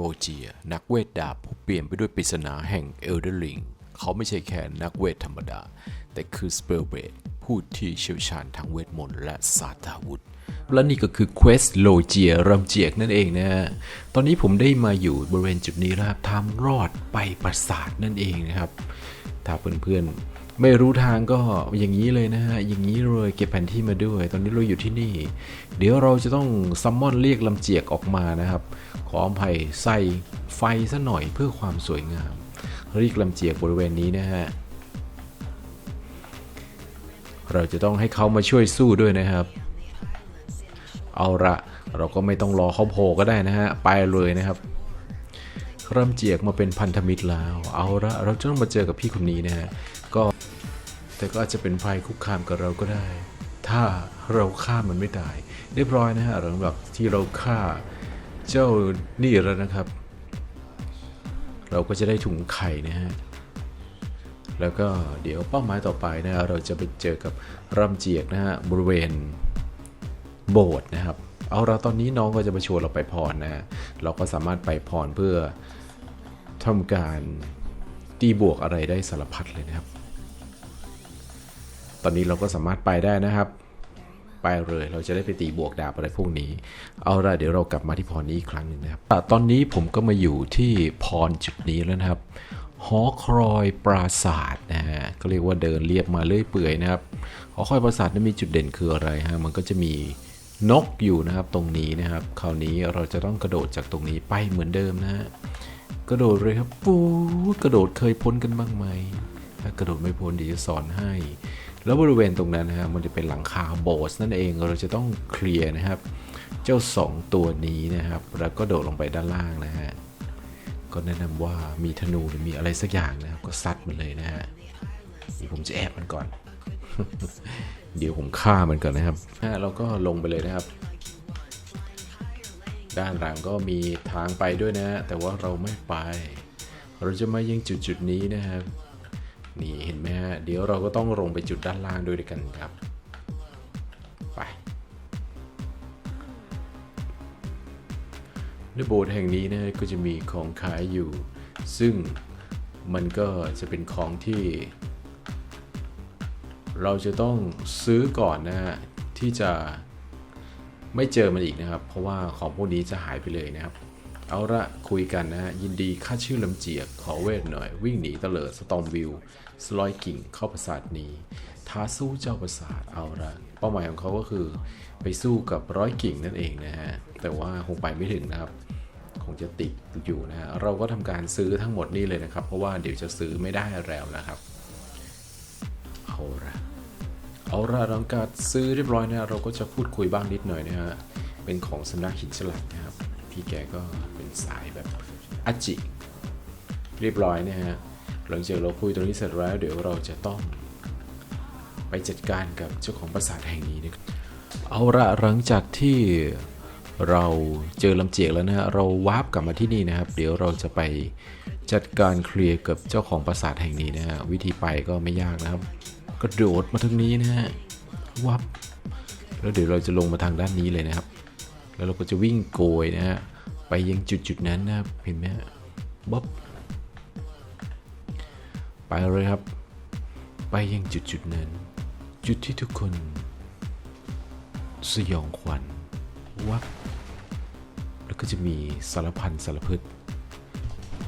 โรเจีย นักเวทดาบผู้เปลี่ยนไปด้วยปริศนาแห่งเอลเดอร์ลิง เขาไม่ใช่แค่นักเวทธรรมดา แต่คือสเปลเบดผู้ที่เชี่ยวชาญทางเวทมนต์และศาสตราวุธ และนี่ก็คือเควสโลเจียรัมเจียกนั่นเองนะฮะ ตอนนี้ผมได้มาอยู่บริเวณจุดนี้แล้วครับทางรอดไปปราสาทนั่นเองนะครับ ถ้าเพื่อนๆ ไม่รู้ทางก็อย่างนี้เลยนะฮะ อย่างนี้เลยเก็บแผนที่มาด้วย ตอนนี้เราอยู่ที่นี่ เดี๋ยวเราจะต้องซัมมอนเรียกลำเจียกออกมานะครับ ขออภัยใส่ไฟซะหน่อยเพื่อความสวยงาม เรียกลำเจียกบริเวณนี้นะฮะ เราจะต้องให้เขามาช่วยสู้ด้วยนะครับ เอาละเราก็ไม่ต้องรอเขาโผล่ก็ได้นะฮะ ไปเลยนะครับเริ่มเจียกมาเป็นพันธมิตรแล้ว เอาละเราจะต้องมาเจอกับพี่คนนี้นะฮะ แต่ก็อาจจะเป็นภัยคุกคามกับเราก็ได้ ถ้าเราฆ่ามันไม่ตายเรียบร้อยนะฮะหลังจากที่เราฆ่าเจ้านี่แล้วนะครับ เราก็จะได้ถุงไข่นะฮะแล้วก็เดี๋ยวเป้าหมายต่อไปนะฮะเราจะไปเจอกับรำเจียกนะฮะบริเวณโบสถ์นะครับ เอาเราตอนนี้น้องก็จะมาชวนเราไปพรนะฮะเราก็สามารถไปพรเพื่อทำการตีบวกอะไรได้สารพัดเลยนะครับ ตอนนี้เราก็สามารถไปได้นะครับ ไปเลยเราจะได้ไปตีบวกดาบอะไรพวกนี้ เอาละเดี๋ยวเรากลับมาที่พรนี้อีกครั้งหนึ่งนะครับตอนนี้ผมก็มาอยู่ที่พรจุดนี้แล้วนะครับหอคอยปราศาสตร์นะฮะก็เรียกว่าเดินเรียบมาเรื่อยเปื่อยนะครับหอคอยปราศาสาทนั้นมีจุดเด่นคืออะไรฮะมันก็จะมีนกอยู่นะครับตรงนี้นะครับ คราวนี้เราจะต้องกระโดดจากตรงนี้ไปเหมือนเดิมนะฮะกระโดดเลยครับปูกระโดดเคยพ้นกันบ้างไหมถ้ากระโดดไม่พ้นเดี๋ยวจะสอนให้ แล้วบริเวณตรงนั้นนะฮะมันจะเป็นหลังคาโบส์นั่นเองเราจะต้องเคลียร์นะครับ เจ้าสองตัวนี้นะครับ แล้วก็โดดลงไปด้านล่างนะฮะก็แนะนำว่ามีธนูหรือมีอะไรสักอย่างนะครับ ก็ซัดมันเลยนะฮะเดี๋ยวผมจะแอบมันก่อน เดี๋ยวผมฆ่ามันก่อนนะครับอะเราก็ลงไปเลยนะครับ ด้านหลังก็มีทางไปด้วยนะฮะแต่ว่าเราไม่ไป เราจะมายังจุดจุดๆนี้นะครับ นี่เห็นไหมฮะเดี๋ยวเราก็ต้องลงไปจุดด้านล่างด้วยกันครับ ไปในโบสถ์แห่งนี้นะก็จะมีของขายอยู่ ซึ่งมันก็จะเป็นของที่ เราจะต้องซื้อก่อนนะฮะที่จะไม่เจอมันอีกนะครับ เพราะว่าของพวกนี้จะหายไปเลยนะครับ เอาละคุยกันนะฮะยินดีค่าชื่อลำเจียกขอเวทหน่อย วิ่งหนีเตลิดสตอมวิวสลอยกิ่งเข้าปราสาทนี้ท้าสู้เจ้าปราสาทเอาละเป้าหมายของเขาก็คือ ไปสู้กับร้อยกิ่งนั่นเองนะฮะแต่ว่าคงไปไม่ถึงนะครับ คงจะติดอยู่นะฮะเราก็ทำการซื้อทั้งหมดนี่เลยนะครับ เพราะว่าเดี๋ยวจะซื้อไม่ได้แล้วนะครับเอาละเอาละหลังการซื้อเรียบร้อยนะเราก็จะพูดคุยบ้างนิดหน่อยนะฮะเป็นของสำนักหินฉลับนะครับพี่แกก็ สายแบบอจิ เรียบร้อยนะฮะ หลังจากเราคุยตรงนี้เสร็จแล้วเดี๋ยวเราจะต้องไปจัดการกับเจ้าของปราสาทแห่งนี้นะครับเอาละหลังจากที่เราเจอลำเจียกแล้วนะฮะเราวาร์ปกลับมาที่นี่นะครับ เดี๋ยวเราจะไปจัดการเคลียร์กับเจ้าของปราสาทแห่งนี้นะฮะวิธีไปก็ไม่ยากนะครับ กระโดดมาทางนี้นะฮะวับแล้วเดี๋ยวเราจะลงมาทางด้านนี้เลยนะครับ แล้วเราก็จะวิ่งโกยนะฮะ ไปยังจุดจุดนั้นนะครับเห็นไหมบ๊อบไปเลยครับ ไปยังจุดจุดนั้น จุดที่ทุกคน สยองขวัญวับแล้วก็จะมีสารพันสารพืช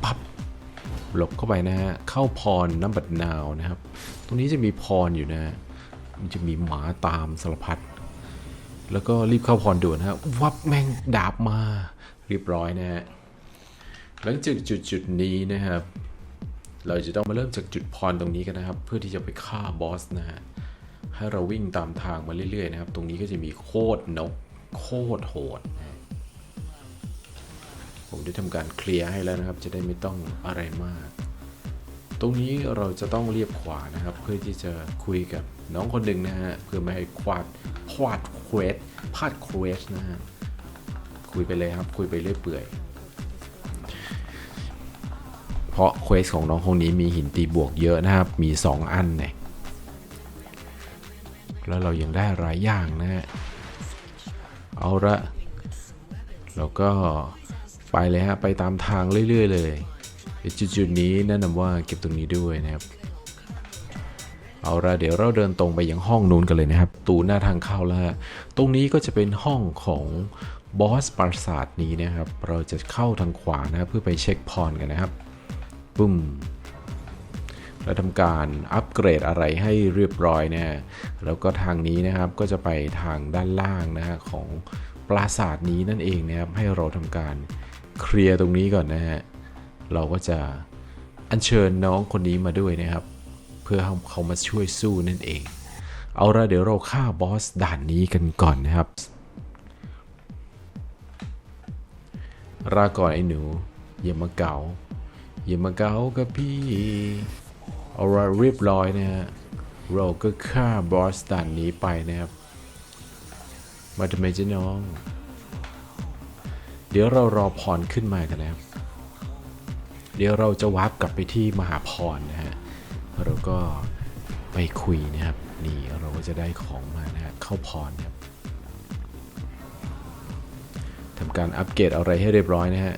ปับหลบเข้าไปนะฮะเข้าพรน้ำบัดนาวนะครับ ตรงนี้จะมีพรอยู่นะฮะมันจะมีหมาตามสารพัดแล้วก็รีบเข้าพรด่วนนะฮะวับแม่งดาบมา เรียบร้อยนะฮะหลังจากจุดจุดนี้นะครับ เราจะต้องมาเริ่มจากจุดพรตรงนี้กันนะครับ เพื่อที่จะไปฆ่าบอสนะฮะให้เราวิ่งตามทางมาเรื่อยๆนะครับ ตรงนี้ก็จะมีโคตรนกโคตรโหด ผมได้ทำการเคลียร์ให้แล้วนะครับ จะได้ไม่ต้องอะไรมาก ตรงนี้เราจะต้องเรียบขวานะครับ เพื่อที่จะคุยกับน้องคนหนึ่งนะฮะเพื่อไม่ให้ควาดพลาดเควสพลาดเควสนะฮะ คุยไปเลยครับ คุยไปเรื่อยเปื่อย เพราะเควสของน้องคนนี้มีหินตีบวกเยอะนะครับ มี 2 อันเนี่ย แล้วเรายังได้หลายอย่างนะฮะ เอาละ เราก็ไปเลยฮะ ไปตามทางเรื่อย ๆ เลย จุดๆนี้แนะนำว่าเก็บตรงนี้ด้วยนะครับเอาละเดี๋ยวเราเดินตรงไปยังห้องนู้นกันเลยนะครับ ตูหน้าทางเข้าแล้วตรงนี้ก็จะเป็นห้องของ บอสปราสาทนี้นะครับ เราจะเข้าทางขวานะเพื่อไปเช็คพรกันนะครับปุ้มแล้วทำการอัปเกรดอะไรให้เรียบร้อยนะฮะแล้วก็ทางนี้นะครับก็จะไปทางด้านล่างนะฮะของปราสาทนี้นั่นเองนะครับให้เราทำการเคลียร์ตรงนี้ก่อนนะฮะเราก็จะอัญเชิญน้องคนนี้มาด้วยนะครับ เพื่อให้เขามาช่วยสู้นั่นเอง เอาละเดี๋ยวเราฆ่าบอสด่านนี้กันก่อนนะครับ ลาก่อนไอ้หนู อย่ามาเกาอย่ามาเกากับพี่ เอาละเรียบร้อยนะฮะ เราก็ฆ่าบอสด่านนี้ไปนะครับ มาทำไมเจ้าน้อง เดี๋ยวเรารอพรขึ้นมากันนะครับ เดี๋ยวเราจะวาร์ปกลับไปที่มหาพรนะฮะ เราก็ไปคุยนะครับ นี่เราก็จะได้ของมานะฮะเข้าพรนะครับ ทำการอัปเกรดอะไรให้เรียบร้อยนะฮะ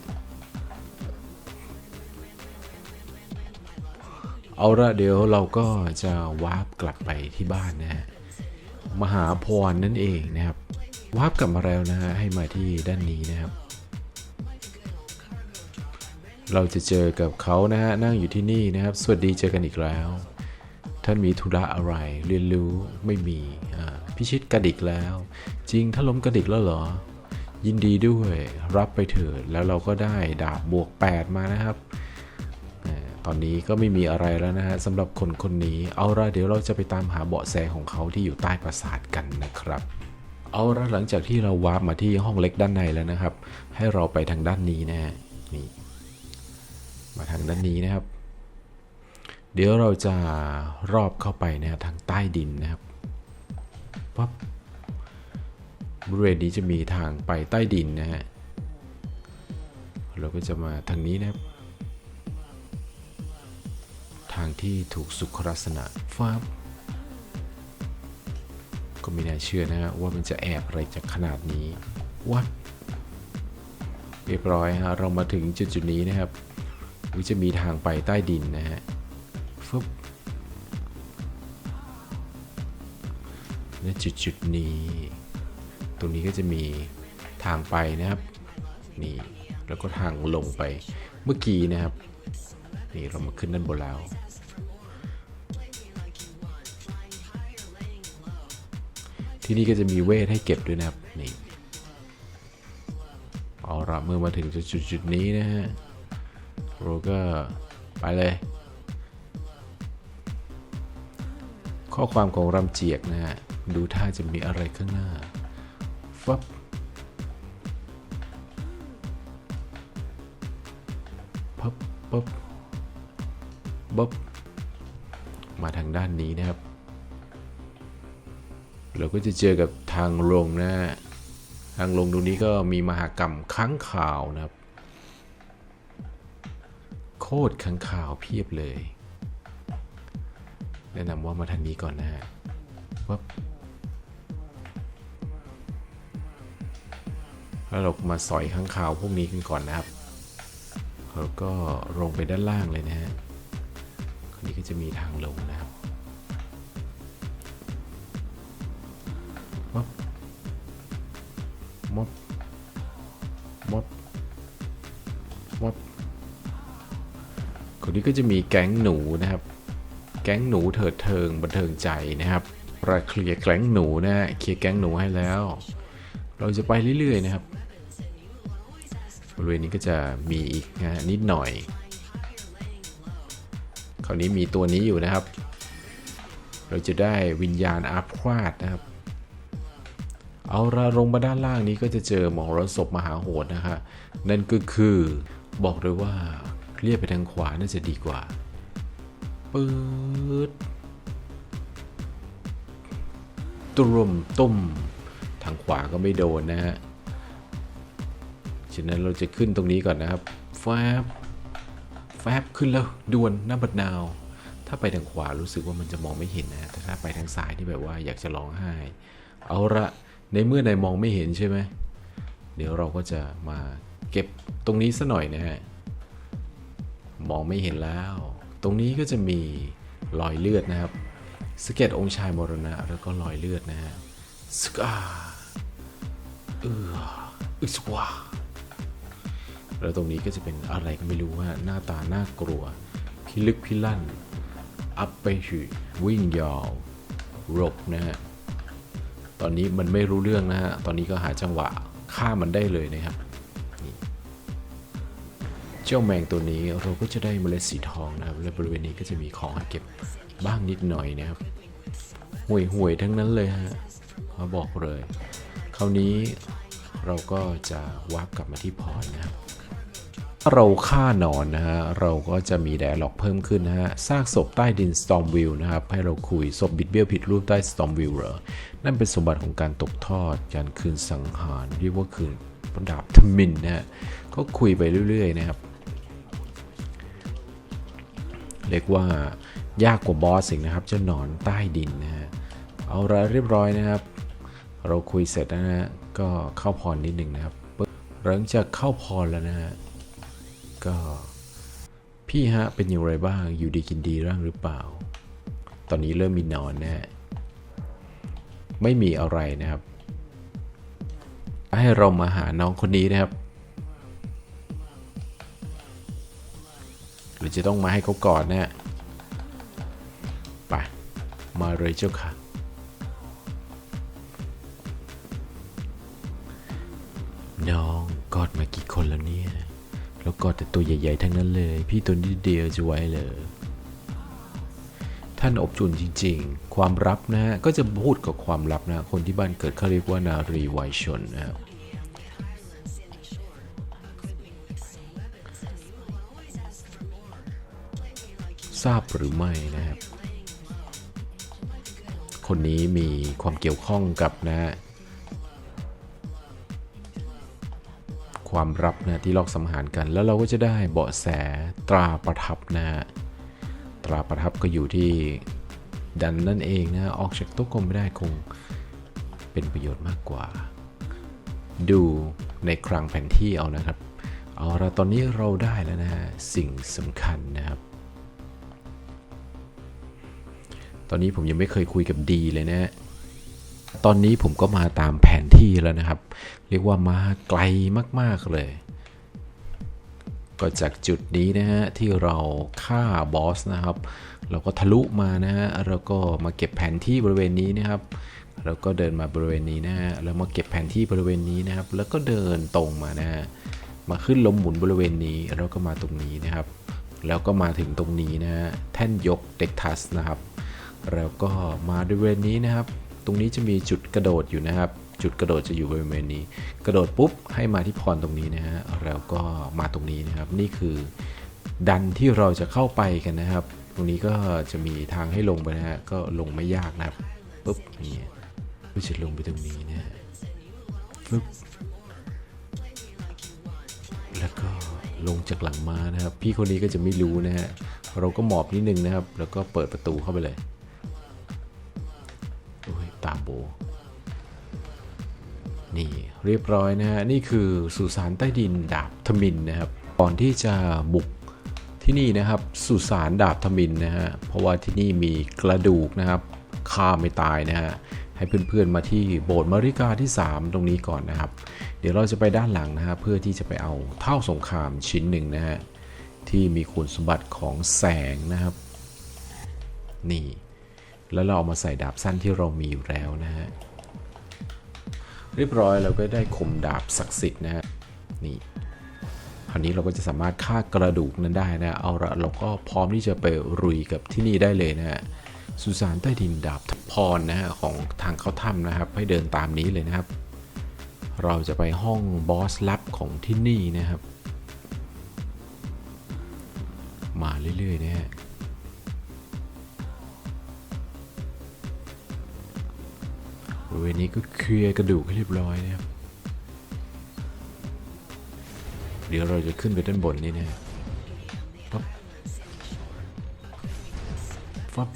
เอาละเดี๋ยวเราก็จะวาร์ปกลับไปที่บ้านนะฮะ มหาพรนั่นเองนะครับ วาร์ปกลับมาแล้วนะฮะ ให้มาที่ด้านนี้นะครับ เราจะเจอกับเขานะฮะ นั่งอยู่ที่นี่นะครับ สวัสดีเจอกันอีกแล้ว ท่านมีธุระอะไร เรียนรู้ไม่มี พิชิตกระดิกแล้ว จริงถ้าล้มกระดิกแล้วเหรอ ยินดีด้วยรับไปเถิดแล้วเราก็ได้ดาบบวก 8 มานะครับ ตอนนี้ก็ไม่มีอะไรแล้วนะฮะสำหรับคนคนนี้ เอาละเดี๋ยวเราจะไปตามหาเบาะแสของเขาที่อยู่ใต้ปราสาทกันนะครับ เอาละหลังจากที่เราวาร์ปมาที่ห้องเล็กด้านในแล้วนะครับ ให้เราไปทางด้านนี้นะฮะนี่มาทางด้านนี้นะครับ เดี๋ยวเราจะรอบเข้าไปนะฮะทางใต้ดินนะครับปั๊บ บริเวณนี้จะมีทางไปใต้ดินนะฮะ เราก็จะมาทางนี้นะครับ ทางที่ถูกสุขลักษณะฟ้าบก็ไม่น่าเชื่อนะฮะว่ามันจะแอบอะไรจากขนาดนี้วัดเรียบร้อยฮะเรามาถึงจุดจุดนี้นะครับวิจะมีทางไปใต้ดินนะฮะฟึบและจุดจุดนี้ ตรงนี้ก็จะมีทางไปนะครับนี่แล้วก็ทางลงไปเมื่อกี้นะครับนี่เรามาขึ้นด้านบนแล้วที่นี่ก็จะมีเวทให้เก็บด้วยนะครับนี่เอาละเมื่อมาถึงจุดจุดนี้นะฮะเราก็ไปเลย ข้อความของรำเจียกนะฮะดูท่าจะมีอะไรข้างหน้า ฟับพับปั๊บบ๊บมาทางด้านนี้นะครับ เราก็จะเจอกับทางลงนะทางลงตรงนี้ก็มีมหากรรมค้างข่าวนะครับ โคตรค้างข่าวเพียบเลย แนะนำว่ามาทางนี้ก่อนนะฮะปั๊บ แล้วเรามาสอยค้างข่าวพวกนี้กันก่อนนะครับแล้วก็ลงไปด้านล่างเลยนะฮะคราวนี้ก็จะมีทางลงนะครับมบมบมบมบคนนี้ก็จะมีแก๊งหนูนะครับ แก๊งหนูเถิดเทิงบันเทิงใจนะครับประเคลียร์แก๊งหนูนะฮะเคลียร์แก๊งหนูให้แล้ว เราจะไปเรื่อยๆนะครับ ริเวณนี้ก็จะมีอีกนะนิดหน่อย คราวนี้มีตัวนี้อยู่นะครับ เราจะได้วิญญาณอาพาธนะครับ เอาละลงมาด้านล่างนี้ก็จะเจอหมอรสพมหาโหดนะฮะนั่นก็คือบอกเลยว่าเลียบไปทางขวาน่าจะดีกว่าปื๊ดตุ่มตุ่มทางขวาก็ไม่โดนนะฮะ ฉะนั้นเราจะขึ้นตรงนี้ก่อนนะครับแฟบแฟบขึ้นแล้วด่วนหน้าบัดนาว ถ้าไปทางขวารู้สึกว่ามันจะมองไม่เห็นนะแต่ถ้าไปทางซ้ายที่แบบว่าอยากจะร้องไห้ เอาละในเมื่อนายมองไม่เห็นใช่ไหมเดี๋ยวเราก็จะมาเก็บตรงนี้ซะหน่อยนะฮะมองไม่เห็นแล้ว ตรงนี้ก็จะมีรอยเลือดนะครับ สเก็ตองค์ชายมรณะ แล้วก็รอยเลือดนะฮะสกาเอออึสวา แล้วตรงนี้ก็จะเป็นอะไรก็ไม่รู้ว่าหน้าตาน่ากลัว พิลึกพิลั่น อัพไปหืวิ่งยาวรบนะฮะ ตอนนี้มันไม่รู้เรื่องนะฮะ ตอนนี้ก็หาจังหวะฆ่ามันได้เลยนะครับเจ้าแมงตัวนี้เราก็จะได้เมล็ดสีทองนะครับ และบริเวณนี้ก็จะมีของให้เก็บบ้างนิดหน่อยนะครับห่วยห่วยทั้งนั้นเลยฮะมาบอกเลย คราวนี้เราก็จะวาร์ปกลับมาที่พรนะครับ เราฆ่านอนนะฮะ เราก็จะมีแดร์ล็อกเพิ่มขึ้นนะฮะซากศพใต้ดิน Stormview นะครับ ให้เราคุยศพบิดเบี้ยวผิดรูปใต้ Stormview เหรอ นั่นเป็นสมบัติของการตกทอด การคืนสังหารเรียกว่าคืนประดับทมินนะฮะ ก็คุยไปเรื่อย ๆ นะครับ เรียกว่ายากกว่าบอสสิงนะครับเจ้าหนอนใต้ดินนะฮะ เอาละเรียบร้อยนะครับ เราคุยเสร็จแล้วนะฮะ ก็เข้าพรนิดหนึ่งนะครับปึ๊บหลังจากเข้าพรแล้วนะฮะ ก็ พี่ฮะเป็นอย่างไรบ้างอยู่ดีกินดีร่างหรือเปล่า ตอนนี้เริ่มมีนอนนะไม่มีอะไรนะครับ ให้เรามาหาน้องคนนี้นะครับหรือจะต้องมาให้เขาก่อนนะฮะไปมาเลยเจ้าค่ะ น้องกอดมากี่คนแล้วเนี่ย แล้วกอดแต่ตัวใหญ่ๆทั้งนั้นเลย พี่ตัวนิดเดียวจะไว้เลยท่านอบจุนจริงๆ ความลับนะฮะ ก็จะพูดกับความลับนะ คนที่บ้านเกิดเขาเรียกว่านารีวัยชนนะครับทราบหรือไม่นะครับ คนนี้มีความเกี่ยวข้องกับนะ ความลับนะที่ลอกสังหารกัน แล้วเราก็จะได้เบาะแสตราประทับนะฮะตราประทับก็อยู่ที่ดันนั่นเองนะ ออกจากตู้กลมไม่ได้คงเป็นประโยชน์มากกว่า ดูในคลังแผนที่เอานะครับ เอาละตอนนี้เราได้แล้วนะฮะสิ่งสำคัญนะครับ ตอนนี้ผมยังไม่เคยคุยกับดีเลยนะฮะ ตอนนี้ผมก็มาตามแผนที่แล้วนะครับ เรียกว่ามาไกลมาก ๆ เลย ก็จากจุดนี้นะฮะ ที่เราฆ่าบอสนะครับ เราก็ทะลุมานะฮะแล้วก็มาเก็บแผนที่บริเวณนี้นะครับแล้วก็เดินมาบริเวณนี้นะฮะแล้วมาเก็บแผนที่บริเวณนี้นะครับ แล้วก็เดินตรงมานะฮะมาขึ้นลมหมุนบริเวณนี้แล้วก็มาตรงนี้นะครับ แล้วก็มาถึงตรงนี้นะฮะแท่นยกเด็กทัสนะครับ แล้วก็มาบริเวณนี้นะครับ ตรงนี้จะมีจุดกระโดดอยู่นะครับ จุดกระโดดจะอยู่บริเวณนี้ กระโดดปุ๊บให้มาที่พรตรงนี้นะฮะแล้วก็มาตรงนี้นะครับ นี่คือดันที่เราจะเข้าไปกันนะครับ ตรงนี้ก็จะมีทางให้ลงไปนะฮะก็ลงไม่ยากนะครับปุ๊บนี่ก็จะลงไปตรงนี้นะฮะปุ๊บแล้วก็ลงจากหลังมานะครับ พี่คนนี้ก็จะไม่รู้นะฮะเราก็หมอบนิดนึงนะครับ แล้วก็เปิดประตูเข้าไปเลย โบ นี่เรียบร้อยนะฮะ นี่คือสุสานใต้ดินดาบทมินนะครับ ก่อนที่จะบุกที่นี่นะครับ สุสานดาบทมินนะฮะ เพราะว่าที่นี่มีกระดูกนะครับฆ่าไม่ตายนะฮะ ให้เพื่อนๆมาที่โบสถ์มาริกาที่ 3 ตรงนี้ก่อนนะครับ เดี๋ยวเราจะไปด้านหลังนะฮะเพื่อที่จะไปเอาเท่าสงครามชิ้นหนึ่งนะฮะที่มีคุณสมบัติของแสงนะครับ นี่ แล้วเราเอามาใส่ดาบสั้นที่เรามีอยู่แล้วนะฮะเรียบร้อยเราก็ได้คมดาบศักดิ์สิทธิ์นะฮะนี่คราวนี้เราก็จะสามารถฆ่ากระดูกนั้นได้นะเอาละเราก็พร้อมที่จะไปรุยกับที่นี่ได้เลยนะฮะสุสานใต้ดินดาบพรนะฮะของทางเข้าถ้ำนะครับ ให้เดินตามนี้เลยนะครับ เราจะไปห้องบอสลับของที่นี่นะครับ มาเรื่อยๆนะฮะ บริเวณนี้ก็เคลียร์กระดูกให้เรียบร้อยนะครับ เดี๋ยวเราจะขึ้นไปด้านบนนี่นะปั๊บฟับ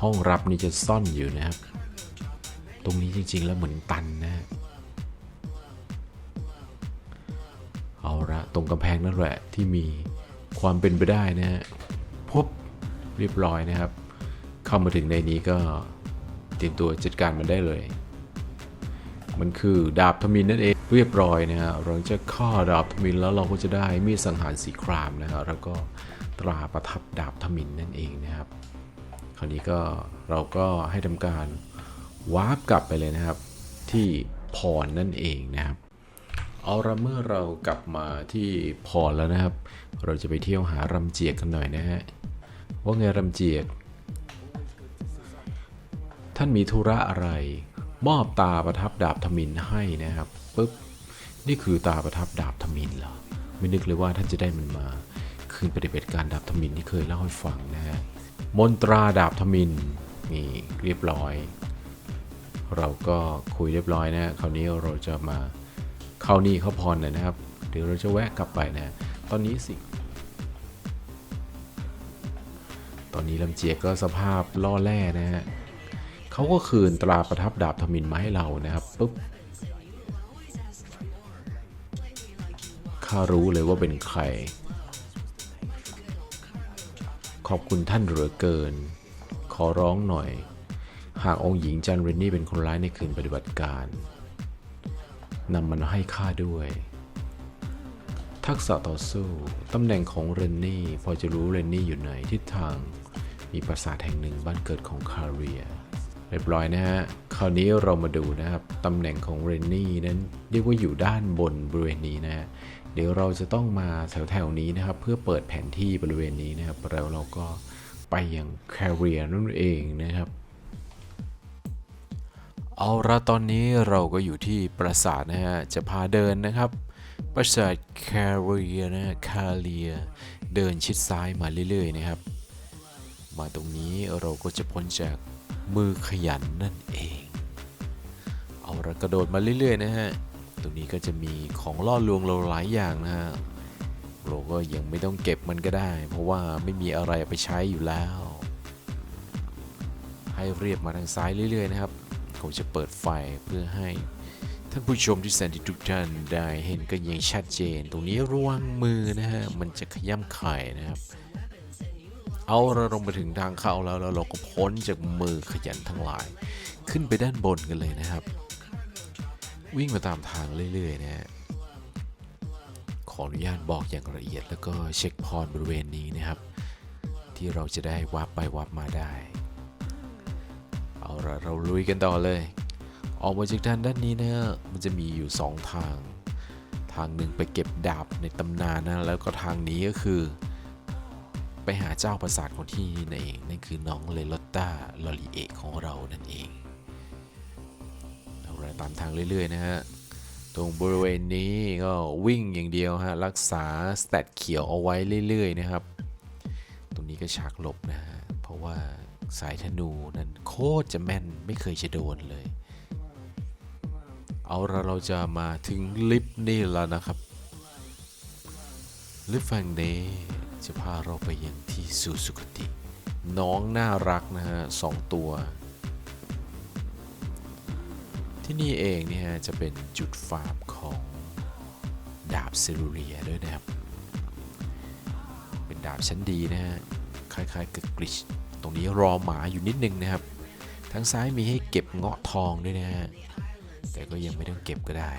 ห้องรับนี่จะซ่อนอยู่นะครับ ตรงนี้จริง ๆ แล้วเหมือนตันนะฮะเอาละตรงกำแพงนั่นแหละที่มีความเป็นไปได้นะฮะพบ เรียบร้อยนะครับ เข้ามาถึงในนี้ก็เตรียมตัวจัดการมันได้เลย มันคือดาบทมินนั่นเองเรียบร้อยนะฮะเราจะฆ่าดาบทมินแล้วเราก็จะได้มีดสังหารสีครามนะฮะแล้วก็ตราประทับดาบทมินนั่นเองนะครับ คราวนี้ก็เราก็ให้ทำการวาร์ปกลับไปเลยนะครับ ที่พรนั่นเองนะครับเอาละเมื่อเรากลับมาที่พรแล้วนะครับ เราจะไปเที่ยวหารำเจียกกันหน่อยนะฮะ ว่าไงรำเจียก ท่านมีธุระอะไร มอบตาประทับดาบทมินให้นะครับปุ๊บนี่คือตาประทับดาบทมินเหรอไม่นึกเลยว่าท่านจะได้มันมา คืนปฏิบัติการดาบทมินที่เคยเล่าให้ฟังนะฮะมนตราดาบทมินนี่เรียบร้อย เราก็คุยเรียบร้อยนะคราวนี้เราจะมาเข้านี่เข้าพรหน่อยนะครับ เดี๋ยวเราจะแวะกลับไปนะ ตอนนี้สิ ตอนนี้ลำเจียกก็สภาพล่อแร่นะฮะเขาก็คืนตราประทับดาบทมินมาให้เรานะครับปุ๊บข้ารู้เลยว่าเป็นใคร ขอบคุณท่านเหลือเกิน ขอร้องหน่อย หากองค์หญิงจันเรนนี่เป็นคนร้ายในคืนปฏิบัติการนำมันให้ข้าด้วย ทักษะต่อสู้ ตำแหน่งของเรนนี่พอจะรู้เรนนี่อยู่ไหนทิศทาง มีปราสาทแห่งหนึ่งบ้านเกิดของคาเรียเรียบร้อยนะฮะ คราวนี้เรามาดูนะครับ ตำแหน่งของเรนนี่นั้นเรียกว่าอยู่ด้านบนบริเวณนี้นะฮะ เดี๋ยวเราจะต้องมาแถวๆนี้นะครับ เพื่อเปิดแผนที่บริเวณนี้นะครับ แล้วเราก็ไปยังแคเรียนั่นเองนะครับเอาละตอนนี้เราก็อยู่ที่ปราสาทนะฮะ จะพาเดินนะครับ ปราสาทแคเรียนะคาเรียเดินชิดซ้ายมาเรื่อยๆนะครับ มาตรงนี้เราก็จะพ้นจากมือขยันนั่นเอง เอาละกระโดดมาเรื่อยๆนะฮะ ตรงนี้ก็จะมีของล่อลวงเราหลายอย่างนะฮะ เราก็ยังไม่ต้องเก็บมันก็ได้ เพราะว่าไม่มีอะไรไปใช้อยู่แล้ว ให้เรียบมาทางซ้ายเรื่อยๆนะครับผมจะเปิดไฟเพื่อให้ ท่านผู้ชมที่แสนดีทุกท่านได้เห็นกันอย่างชัดเจน ตรงนี้ระวังมือนะฮะ มันจะขย้ำไข่นะครับ เอาเราลงมาถึงทางเข้าแล้วแล้วเราก็พ้นจากมือขยันทั้งหลาย ขึ้นไปด้านบนกันเลยนะครับ วิ่งมาตามทางเรื่อยๆนะฮะขออนุญาตบอกอย่างละเอียดแล้วก็เช็คพรบริเวณนี้นะครับ ที่เราจะได้วับไปวับมาได้ เอาละเราลุยกันต่อเลย ออกมาจากด้านด้านนี้นะฮะมันจะมีอยู่ 2 ทาง ทางหนึ่งไปเก็บดาบในตำนานนะแล้วก็ทางนี้ก็คือ ไปหาเจ้าประสาทของที่นี่นั่นเองนั่นคือน้องเลลอตตาลอรีเอกของเรานั่นเองเอาละตามทางเรื่อยๆนะฮะตรงบริเวณนี้ก็วิ่งอย่างเดียวฮะรักษาสเตตเขียวเอาไว้เรื่อยๆนะครับ ตรงนี้ก็ฉากหลบนะฮะเพราะว่าสายธนูนั้นโคตรจะแม่นไม่เคยจะโดนเลย เอาละเราจะมาถึงลิฟต์นี่แล้วนะครับ ลิฟต์แห่งนี้จะพาเราไปยังที่สู่สุคติ น้องน่ารักนะฮะสองตัว ที่นี่เองเนี่ยจะเป็นจุดฟาร์มของดาบเซรูเรียด้วยนะครับ เป็นดาบชั้นดีนะฮะ คล้ายๆกับกริช ตรงนี้รอหมาอยู่นิดนึงนะครับ ทางซ้ายมีให้เก็บเงาะทองด้วยนะฮะ แต่ก็ยังไม่ต้องเก็บก็ได้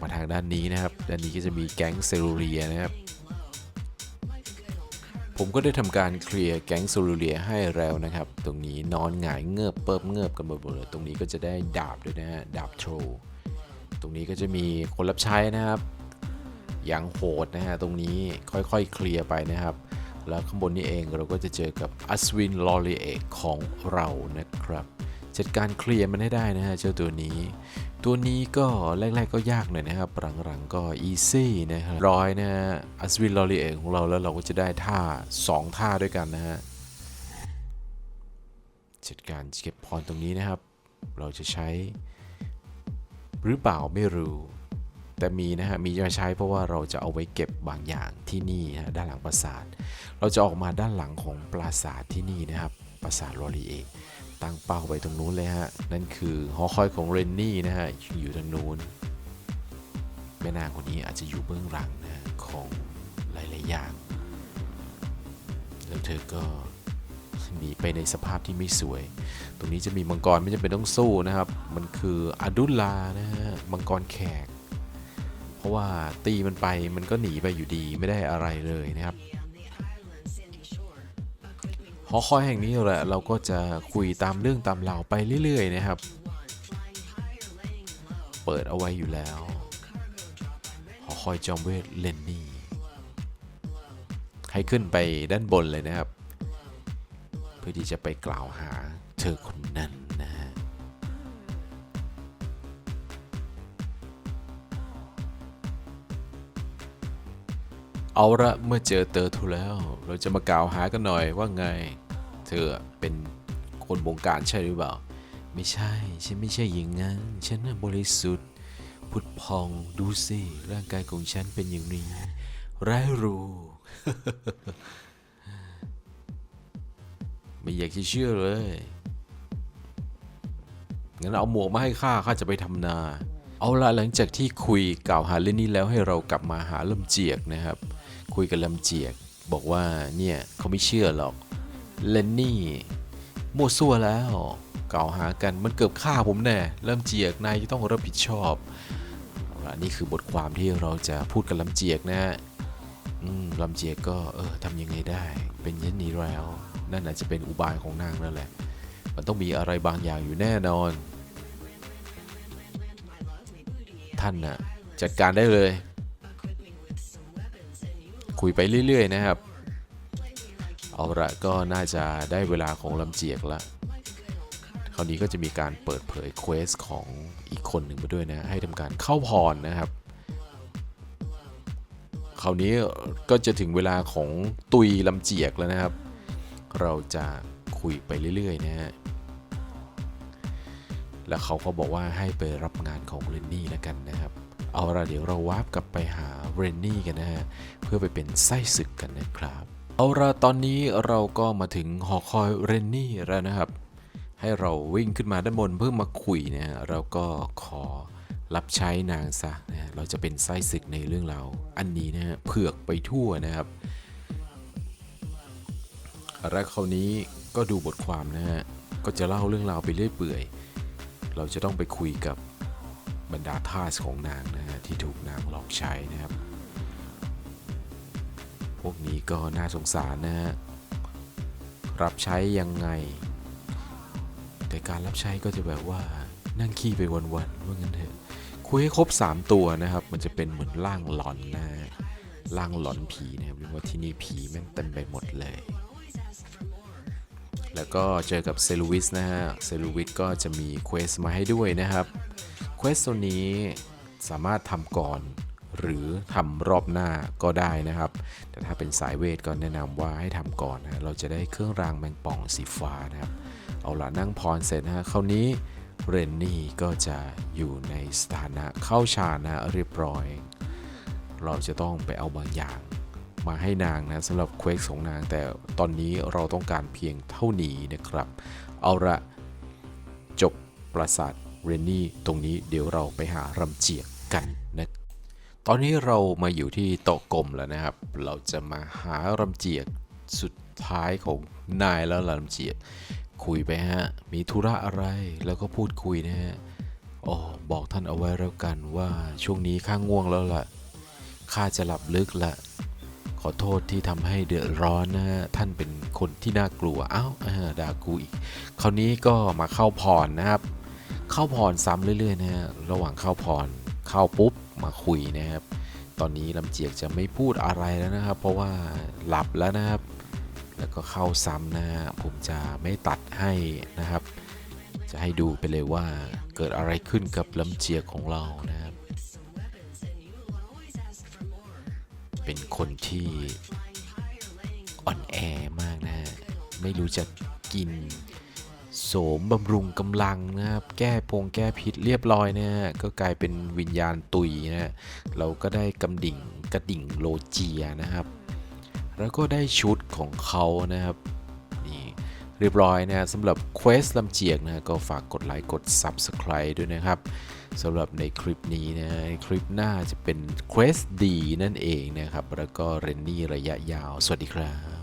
มาทางด้านนี้นะครับ ด้านนี้ก็จะมีแก๊งเซรูเรียนะครับ ผมก็ได้ทำการเคลียร์แก๊งโซลูเลียให้แล้วนะครับ ตรงนี้นอนหงายเงือบเปิบเงือบกันหมดเลยตรงนี้ก็จะได้ดาบด้วยนะฮะดาบโทรตรงนี้ก็จะมีคนรับใช้นะครับ อย่างโหดนะฮะตรงนี้ค่อยๆเคลียร์ไปนะครับแล้วข้างบนนี้เองเราก็จะเจอกับอัศวินลอรีเอกของเรานะครับ จัดการเคลียร์มันให้ได้นะฮะเจ้าตัวนี้ ตัวนี้ก็แรก ๆ ก็ยากหน่อยนะครับหลังๆก็อีซี่นะครับร้อยนะฮะอัศวินลอรีเอกของเราแล้วเราก็จะได้ท่า 2 ท่าด้วยกันนะฮะจัดการเก็บพรตรงนี้นะครับ เราจะใช้ หรือเปล่าไม่รู้แต่มีนะฮะ มีจะใช้เพราะว่าเราจะเอาไว้เก็บบางอย่างที่นี่นะด้านหลังปราสาท เราจะออกมาด้านหลังของปราสาทที่นี่นะครับ ปราสาทลอรีเอก ตั้งเป้าไปตรงนู้นเลยฮะ นั่นคือหอคอยของเรนนี่นะฮะ อยู่ทางนู้นแม่นางคนนี้อาจจะอยู่เบื้องหลังนะของหลาย ๆ อย่าง แล้วเธอก็หนีไปในสภาพที่ไม่สวย ตรงนี้จะมีมังกรไม่จำเป็นต้องสู้นะครับ มันคืออดุลลานะฮะ มังกรแขก เพราะว่าตีมันไปมันก็หนีไปอยู่ดีไม่ได้อะไรเลยนะครับ อคอยแห่งนี้แหละเราก็จะคุยตามเรื่องตามราวไปเรื่อยๆนะครับ เปิดเอาไว้อยู่แล้วหอคอยจอมเวทเลนนี่ให้ขึ้นไปด้านบนเลยนะครับ เพื่อที่จะไปกล่าวหาเธอคนนั้นนะฮะเอาละเมื่อเจอเตอทูแล้ว เราจะมากล่าวหากันหน่อยว่าไง เธอเป็นคนบงการใช่หรือเปล่า ไม่ใช่ ฉันไม่ใช่อย่างนั้น ฉันน่ะบริสุทธิ์พุทธพองดูสิร่างกายของฉันเป็นอย่างนี้ไร้รู้ไม่อยากจะเชื่อเลยงั้นเอาหมวกมาให้ข้าข้าจะไปทำนา เอาละหลังจากที่คุยกล่าวหาเรื่องนี้แล้วให้เรากลับมาหาลำเจียกนะครับ คุยกับลำเจียกบอกว่าเนี่ยเขาไม่เชื่อหรอก เลนนี่มั่วซั่วแล้วกล่าวหากันมันเกือบฆ่าผมแน่ลำเจียกนายจะต้องรับผิดชอบละนี่คือบทความที่เราจะพูดกับลำเจียกนะฮะอืมลำเจียกก็เออทำยังไงได้ เป็นเช่นนี้แล้ว นั่นอาจจะเป็นอุบายของนางนั่นแหละ มันต้องมีอะไรบางอย่างอยู่แน่นอน ท่านน่ะจัดการได้เลย คุยไปเรื่อย ๆ นะครับ เอาละก็น่าจะได้เวลาของลำเจียกละคราวนี้ก็จะมีการเปิดเผยเควสของอีกคนหนึ่งมาด้วยนะ ให้ทำการเข้าพรนะครับ คราวนี้ก็จะถึงเวลาของตุยลำเจียกแล้วนะครับ เราจะคุยไปเรื่อยๆนะฮะแล้วเขาก็บอกว่าให้ไปรับงานของเรนนี่แล้วกันนะครับ เอาละเดี๋ยวเราวาร์ปกลับไปหาเรนนี่กันนะฮะเพื่อไปเป็นไส้ศึกกันนะครับ เอาละตอนนี้เราก็มาถึงหอคอยเรนนี่แล้วนะครับ ให้เราวิ่งขึ้นมาด้านบนเพื่อมาคุยนะฮะเราก็ขอรับใช้นางซะนะฮะเราจะเป็นไส้ศึกในเรื่องเราอันนี้นะฮะเผือกไปทั่วนะครับและคราวนี้ก็ดูบทความนะฮะก็จะเล่าเรื่องราวไปเรื่อยเปื่อย เราจะต้องไปคุยกับบรรดาทาสของนางนะฮะที่ถูกนางหลอกใช้นะครับ วกนี้ก็น่าสงสารนะฮะ รับใช้ยังไง แต่การรับใช้ก็จะแบบว่านั่งขี้ไปวันๆว่างั้นเถอะ คุยให้ครบ 3 ตัวนะครับ มันจะเป็นเหมือนร่างหลอนนะฮะร่างหลอนผีนะครับเรียกว่าที่นี่ผีแม่งเต็มไปหมดเลย แล้วก็เจอกับเซลูวิสนะฮะ เซลูวิสก็จะมีเควสมาให้ด้วยนะครับ เควสตัวนี้สามารถทำก่อน หรือทำรอบหน้าก็ได้นะครับ แต่ถ้าเป็นสายเวทก็แนะนำว่าให้ทำก่อนนะเราจะได้เครื่องรางแมงป่องสีฟ้านะครับ เอาละนั่งพรเสร็จนะคราวนี้เรนนี่ก็จะอยู่ในสถานะเข้าฌานนะเรียบร้อย เราจะต้องไปเอาบางอย่างมาให้นางนะสำหรับเควสของนาง แต่ตอนนี้เราต้องการเพียงเท่านี้นะครับ เอาละจบปราสาทเรนนี่ตรงนี้เดี๋ยวเราไปหารำเจียกกันนะ ตอนนี้เรามาอยู่ที่โต๊ะกลมแล้วนะครับ เราจะมาหารำเจียกสุดท้ายของนายแล้วลำเจียกคุยไปฮะ มีธุระอะไรแล้วก็พูดคุยนะฮะอ๋อบอกท่านเอาไว้แล้วกันว่าช่วงนี้ข้าง่วงแล้วล่ะข้าจะหลับลึกละ ขอโทษที่ทำให้เดือดร้อนนะฮะท่านเป็นคนที่น่ากลัวอ้าวด่ากูอีกคราวนี้ก็มาเข้าพรนะครับ เข้าพรซ้ำเรื่อยๆนะฮะระหว่างเข้าพรเข้าปุ๊บ มาคุยนะครับ ตอนนี้ลำเจียกจะไม่พูดอะไรแล้วนะครับ เพราะว่าหลับแล้วนะครับ แล้วก็เข้าซ้ำนะฮะผมจะไม่ตัดให้นะครับ จะให้ดูไปเลยว่าเกิดอะไรขึ้นกับลำเจียกของเรานะครับ เป็นคนที่อ่อนแอมากนะฮะไม่รู้จะกิน สมบำรุงกำลังนะครับ แก้พงแก้พิษเรียบร้อยนะฮะก็กลายเป็นวิญญาณตุยนะฮะเราก็ได้กำดิ่งกระดิ่งโลเจียนะครับ แล้วก็ได้ชุดของเขานะครับนี่เรียบร้อยนะฮะสำหรับ Quest ลำเจียกนะฮะก็ฝากกดไลค์กด Subscribe ด้วยนะครับสำหรับในคลิปนี้นะคลิปหน้าจะเป็น Quest D นั่นเองนะครับ แล้วก็เรนนี่ระยะยาว สวัสดีครับ